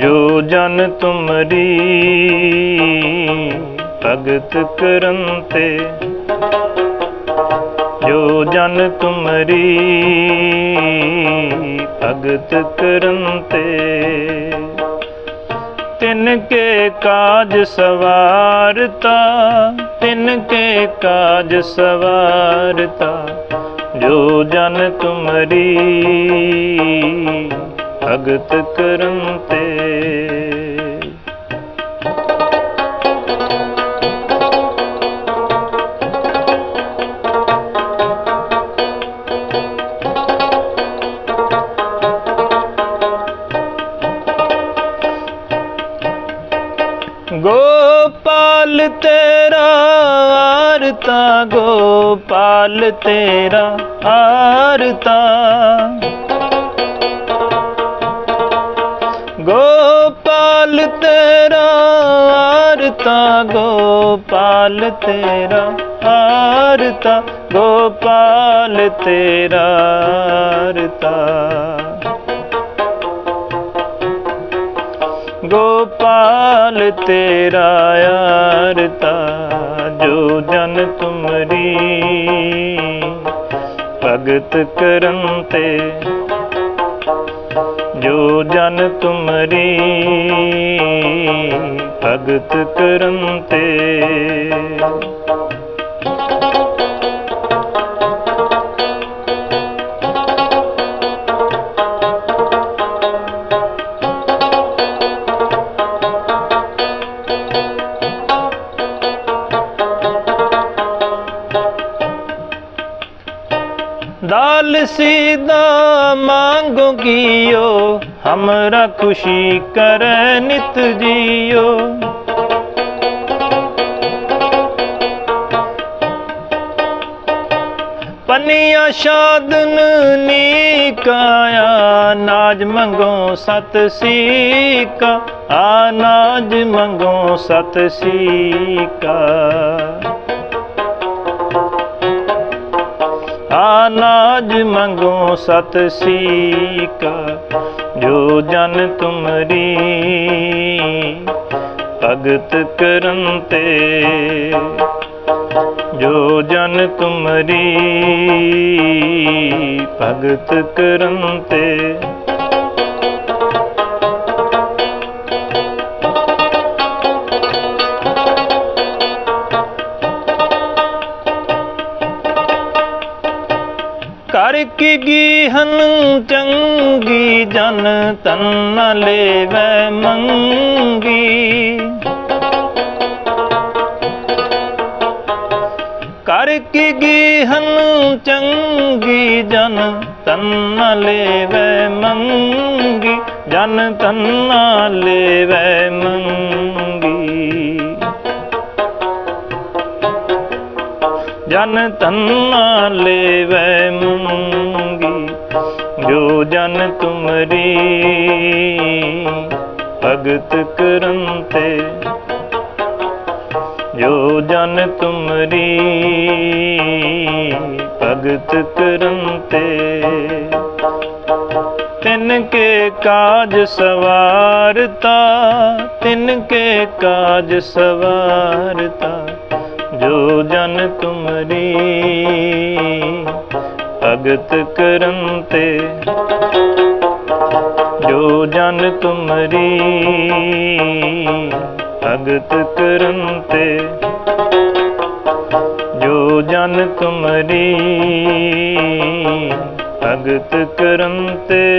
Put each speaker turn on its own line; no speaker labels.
ਜੋ ਜਨ ਤੁਮਰੀ ਭਗਤ ਕਰਨ ਤੇ, ਜੋ ਜਨ ਤੁਮਰੀ ਭਗਤ ਕਰਨ ਤੇ। ਤਿਨ ਕੇ ਕਾਜ ਸਵਾਰਤਾ, ਤਿਨ ਕੇ ਕਾਜ ਸਵਾਰਤਾ, ਜੋ ਜਨ ਤੁਮਰੀ ਭਗਤ ਕਰਨ ਤੇ। ਗੋਪਾਲ ਤੇਰਾ ਆਰਤਾ ਗੋਪਾਲ ਤੇਰਾ ਆਰਤਾ। ਆਰਤਾ ਗੋਪਾਲ ਤੇਰਾ ਆਰਤਾ ਗੋਪਾਲ ਤੇਰਾ ਆਰਤਾ। ਗੋਪਾਲ ਤੇਰਾ ਆਰਤਾ ਜੋ ਜਨ ਤੁਮਰੀ ਭਗਤ ਕਰਨ ਤੇ ਜੋ ਜਨ ਤੁਮਰੀ ਭਗਤ ਕਰਨ ਤੇ। दाल सीधा मांगो कियो हमरा खुशी करे नित जियो पनिया शादन नीकाया नाज मंगो सत सीका आ नाज मंगो सत सीका ਆਨਾਜ ਮੰਗੋ ਸਤ ਸੀਕਾ, ਜੋ ਜਨ ਤੁਮਰੀ। ਭਗਤ ਕਰਨ ਤੇ ਜੋ ਜਨ ਤੁਮਰੀ। ਭਗਤ ਕਰਨ ਤੇ ਕਰ ਕੀ ਗੀਹਨ ਚੰਗੀ ਜਨ ਤਨ ਨ ਲੇਵੈ ਮੰਗੀ। ਕਰ ਕੀ ਗੀਹਨ ਚੰਗੀ ਜਨ ਤਨ ਨ ਲੇਵੈ ਮੰਗੀ। ਜਨ ਤਨ ਨ ਲੇਵੈ ਮੰਗੀ। ਜਨ ਤੰਨਾ ਲੇਵੈ ਮੰਗੀ, ਜੋ ਜਨ ਤੁਮਰੀ। ਭਗਤ ਕਰੰਤੇ, ਜੋ ਜਨ ਤੁਮਰੀ। ਭਗਤ ਕਰੰਤੇ ਤਿਨ ਕੇ ਕਾਜ ਸਵਾਰਤਾ ਤਿਨ ਕੇ ਕਾਜ ਸਵਾਰਤਾ। ਜੋ ਜਨ ਤੁਮਰੀ, ਭਗਤ ਕਰਨ ਤੇ। ਜੋ ਜਨ ਤੁਮਰੀ, ਭਗਤ ਕਰਨ ਤੇ। ਜੋ ਜਨ ਤੁਮਰੀ ਅਗਤ ਕਰਨ ਤੇ।